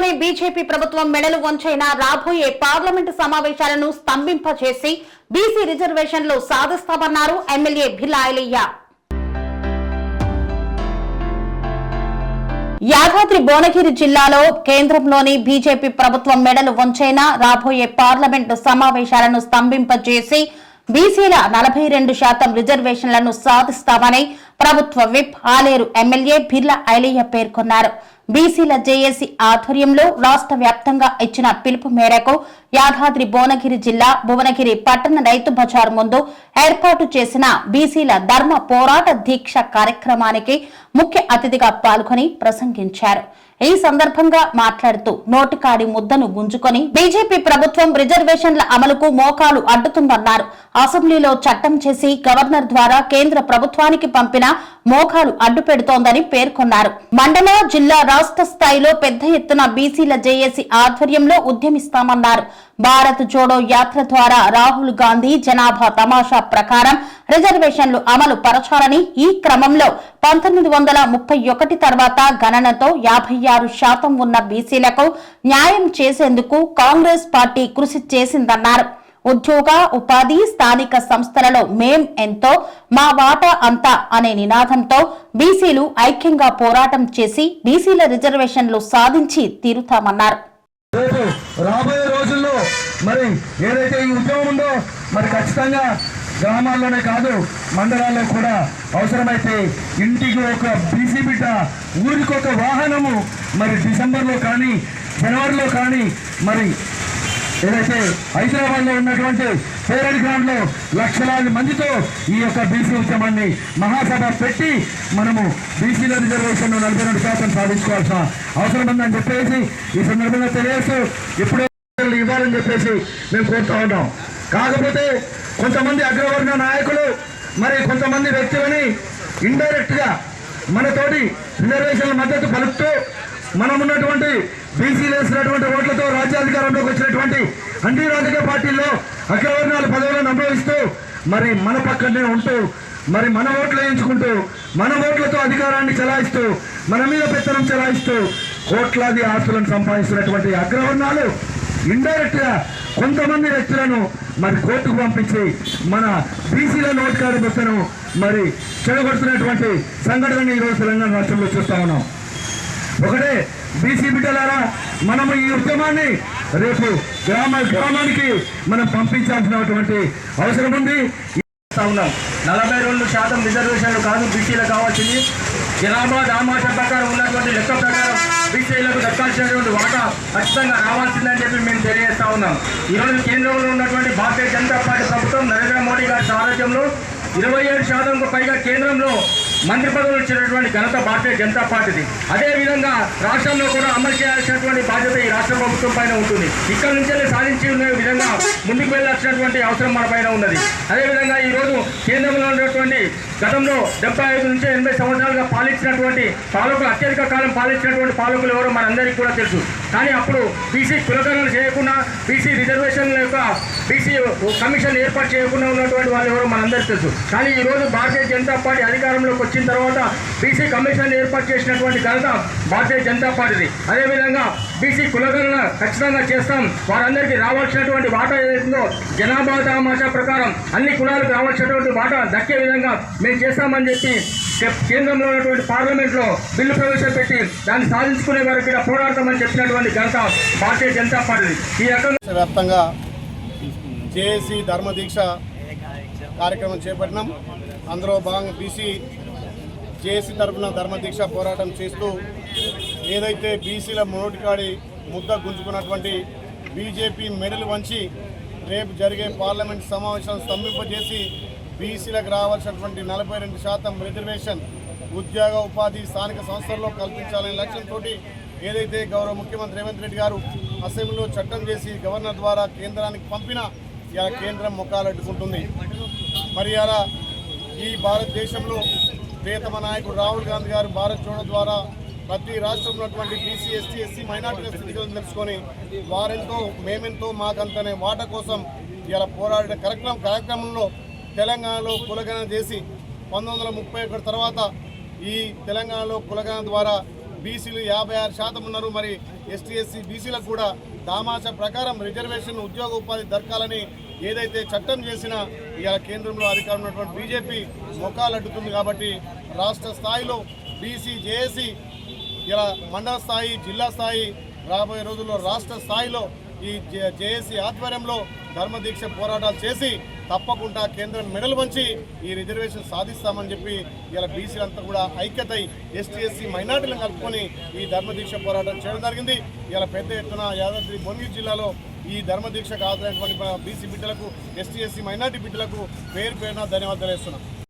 కేంద్రంలోని బీజేపీ ప్రభుత్వం మెడలు వంచైన రాబోయే పార్లమెంటు సమావేశాలను స్తంభింపచేసి బీసీ రిజర్వేషన్లు సాధిస్తామన్నారు ఎమ్మెల్యే భిల్లా యాదాద్రి భువనగిరి జిల్లాలో కేంద్రంలోని బీజేపీ ప్రభుత్వం మెడలు వంచైన రాబోయే పార్లమెంటు సమావేశాలను స్తంభింపజేసి బీసీల నలభై రెండు శాతం రిజర్వేషన్లను సాధిస్తామని ప్రభుత్వ విప్ ఆలేరు ఎమ్మెల్యే బిర్లా ఐలయ్య పేర్కొన్నారు. బీసీల జేఏసీ ఆధ్వర్యంలో రాష్ట్ర వ్యాప్తంగా ఇచ్చిన పిలుపు మేరకు యాదాద్రి భువనగిరి జిల్లా భువనగిరి పట్టణ రైతు బజార్ ముందు ఏర్పాటు చేసిన బీసీల ధర్మ పోరాట దీక్ష కార్యక్రమానికి ముఖ్య అతిథిగా పాల్గొని ప్రసంగించారు. ఈ సందర్భంగా మాట్లాడుతూ నోటికాడి ముద్దను గుంజుకొని బీజేపీ ప్రభుత్వం రిజర్వేషన్ల అమలుకు మోకాలు అడ్డుతుందన్నారు. అసెంబ్లీలో చట్టం చేసి గవర్నర్ ద్వారా కేంద్ర ప్రభుత్వానికి పంపిన మోకాలు అడ్డు పెడుతోందని పేర్కొన్నారు. మండల జిల్లా రాష్ట్ర స్థాయిలో పెద్ద ఎత్తున బీసీల జేఏసీ ఆధ్వర్యంలో ఉద్యమిస్తామన్నారు. భారత్ జోడో యాత్ర ద్వారా రాహుల్ గాంధీ జనాభా తమాషా ప్రకారం రిజర్వేషన్లు అమలు పరచాలని ఈ క్రమంలో పంతొమ్మిది వందల ముప్పై ఒకటి తర్వాత గణనతో యాభై ఆరు శాతం ఉన్న బీసీలకు న్యాయం చేసేందుకు కాంగ్రెస్ పార్టీ కృషి చేసిందన్నారు. ఉద్యోగ ఉపాధి స్థానిక సంస్థలలో మేం ఎంతో మా వాటా అంతా అనే నినాదంతో బీసీలు ఐక్యంగా పోరాటం చేసి బీసీల రిజర్వేషన్లు సాధించి తీరుతామన్నారు. రాబోయే మరి ఏదైతే ఈ ఉద్యమం ఉందో మరి ఖచ్చితంగా గ్రామాల్లోనే కాదు మండలాల్లో కూడా అవసరమైతే ఇంటికి ఒక బీసీ బిడ్డ ఊరికి ఒక వాహనము మరి డిసెంబర్లో కానీ జనవరిలో కానీ మరి ఏదైతే హైదరాబాద్లో ఉన్నటువంటి పేరెడ్ గ్రౌండ్లో లక్షలాది మందితో ఈ యొక్క బీసీ ఉద్యమాన్ని మహాసభ పెట్టి మనము బీసీల రిజర్వేషన్ నలభై రెండు శాతం సాధించుకోవాల్సిన అవసరం ఉందని చెప్పేసి ఈ సందర్భంగా తెలియజేస్తూ ఇప్పుడే ఇవ్వాలని చెప్పేసి మేము కోరుతా ఉంటాం కాకపోతే కొంతమంది అగ్రవర్ణ నాయకులు మరి కొంతమంది వ్యక్తులని ఇండైరెక్ట్గా మనతోటి రిజర్వేషన్ల మద్దతు పలుకుతూ మనం ఉన్నటువంటి బీసీలు వేసినటువంటి ఓట్లతో రాజ్యాధికారంలోకి వచ్చినటువంటి అన్ని రాజకీయ పార్టీల్లో అగ్రవర్ణాల పదవులను అనుభవిస్తూ మరి మన పక్కనే ఉంటూ మరి మన ఓట్లు వేయించుకుంటూ మన ఓట్లతో అధికారాన్ని చెలాయిస్తూ మన మీద పెత్తనం చెలాయిస్తూ కోట్లాది ఆస్తులను సంపాదిస్తున్నటువంటి అగ్రవర్ణాలు ఇండైరెక్ట్గా కొంతమంది వ్యక్తులను మరి కోర్టుకు పంపించి మన బీసీల నోట్ కార్డు బుక్కను మరి చెడగొడుతున్నటువంటి సంఘటనని ఈరోజు తెలంగాణ రాష్ట్రంలో చూస్తా ఉన్నాం. ఒకటే బీసీ బిడ్డలారా మనము ఈ ఉద్యమాన్ని రేపు గ్రామ గ్రామానికి మనం పంపించాల్సినటువంటి అవసరం ఉంది. చేస్తా ఉన్నాం. నలభై రెండు శాతం రిజర్వేషన్లు కాదు బీసీలకు కావాల్సింది. జనాభా దామాష ప్రకారం ఉన్నటువంటి లెక్క ప్రకారం బీసీలకు దక్కాల్సినటువంటి వాటా ఖచ్చితంగా రావాల్సిందని చెప్పి మేము తెలియజేస్తా ఉన్నాం. ఈరోజు కేంద్రంలో ఉన్నటువంటి భారతీయ జనతా పార్టీ ప్రభుత్వం నరేంద్ర మోడీ గారి సారథ్యంలో ఇరవై ఏడు శాతంకు పైగా కేంద్రంలో మంత్రి పదవులు ఇచ్చినటువంటి ఘనత భారతీయ జనతా పార్టీది. అదేవిధంగా రాష్ట్రంలో కూడా అమలు చేయాల్సినటువంటి బాధ్యత ఈ రాష్ట్ర ప్రభుత్వం పైన ఉంటుంది. ఇక్కడ నుంచే సాధించి ఉన్న విధంగా ముందుకు వెళ్ళాల్సినటువంటి అవసరం మన పైన ఉన్నది. అదేవిధంగా ఈ రోజు కేంద్రంలో ఉన్నటువంటి గతంలో డెబ్బై ఐదు నుంచి ఎనభై సంవత్సరాలుగా పాలించినటువంటి పాలకులు అత్యధిక కాలం పాలించినటువంటి పాలకులు ఎవరో మనందరికీ కూడా తెలుసు. కానీ అప్పుడు బీసీ కులకరణ చేయకుండా బీసీ రిజర్వేషన్ల యొక్క బీసీ కమిషన్ ఏర్పాటు చేయకుండా ఉన్నటువంటి వాళ్ళు ఎవరో మనందరికీ తెలుసు. కానీ ఈ రోజు భారతీయ జనతా పార్టీ అధికారంలోకి వచ్చిన తర్వాత బీసీ కమిషన్ ఏర్పాటు చేసినటువంటి ఘనత భారతీయ జనతా పార్టీది. అదేవిధంగా బీసీ కులగణన ఖచ్చితంగా చేస్తాం. వారందరికీ రావాల్సినటువంటి వాటా ఏదైతుందో జనాభా తమాషా ప్రకారం అన్ని కులాలకు రావాల్సినటువంటి వాటా దక్కే విధంగా మేము చేస్తామని చెప్పి కేంద్రంలో ఉన్నటువంటి పార్లమెంట్లో బిల్లు ప్రవేశపెట్టి దాన్ని సాధించుకునే వరకు ఇక్కడ పోరాడతామని చెప్పినటువంటి ఘనత భారతీయ జనతా పార్టీ ఈ రకంగా వ్యాప్తంగా జేఏసీ ధర్మదీక్ష కార్యక్రమం చేపట్టినాం. అందులో భాగంగా బీసీ జేఏసీ తరఫున ధర్మదీక్ష పోరాటం చేస్తూ ఏదైతే బీసీల నోటికాడి ముద్ద గుంజుకున్నటువంటి బీజేపీ మెడలు వంచి రేపు జరిగే పార్లమెంట్ సమావేశాలను స్తంభింపజేసి బీసీలకు రావాల్సినటువంటి నలభై రెండు శాతం రిజర్వేషన్ ఉద్యోగ ఉపాధి స్థానిక సంస్థల్లో కల్పించాలనే లక్ష్యంతో ఏదైతే గౌరవ ముఖ్యమంత్రి రేవంత్ రెడ్డి గారు అసెంబ్లీలో చట్టం చేసి గవర్నర్ ద్వారా కేంద్రానికి పంపిన ఇలా కేంద్రం ముఖాలడ్డుకుంటుంది మరి అలా ఈ భారతదేశంలో ప్రియతమ నాయకుడు రాహుల్ గాంధీ గారు భారత్ జోడో ద్వారా ప్రతి రాష్ట్రంలో ఉన్నటువంటి బీసీ ఎస్టీ ఎస్సీ మైనార్టీల స్థితిగతులను తెలుసుకొని వారెంతో మేమెంతో మాకంతనే వాట కోసం ఇలా పోరాడిన కార్యక్రమం కార్యక్రమంలో తెలంగాణలో కులగణన చేసి పంతొమ్మిది ముప్పై ఒకటి తర్వాత ఈ తెలంగాణలో కులగణన ద్వారా బీసీలు యాభై ఆరు శాతం ఉన్నారు. మరి ఎస్టీ ఎస్సీ బీసీలకు కూడా దామాష ప్రకారం రిజర్వేషన్ ఉద్యోగ ఉపాధి దొరకాలని ఏదైతే చట్టం చేసినా ఇవాళ కేంద్రంలో అధికారం ఉన్నటువంటి బీజేపీ మొఖాలు అడ్డుతుంది కాబట్టి రాష్ట్ర స్థాయిలో బీసీ జేఏసీ ఇలా మండల స్థాయి జిల్లా స్థాయి రాబోయే రోజుల్లో రాష్ట్ర స్థాయిలో ఈ జేఏసీ ఆధ్వర్యంలో ధర్మదీక్ష పోరాటాలు చేసి తప్పకుండా కేంద్రం మెడలు వంచి ఈ రిజర్వేషన్ సాధిస్తామని చెప్పి ఇలా బీసీలంతా కూడా ఐక్యతై ఎస్టీ ఎస్సీ మైనార్టీలను కలుపుకొని ఈ ధర్మదీక్ష పోరాటం చేయడం జరిగింది. ఇలా పెద్ద ఎత్తున యాదాద్రి భువనగిరి జిల్లాలో ఈ ధర్మదీక్షకు ఆదరైనటువంటి బీసీ బిడ్డలకు ఎస్టీ ఎస్సీ మైనార్టీ బిడ్డలకు పేరు పేరున ధన్యవాదాలు వేస్తున్నాం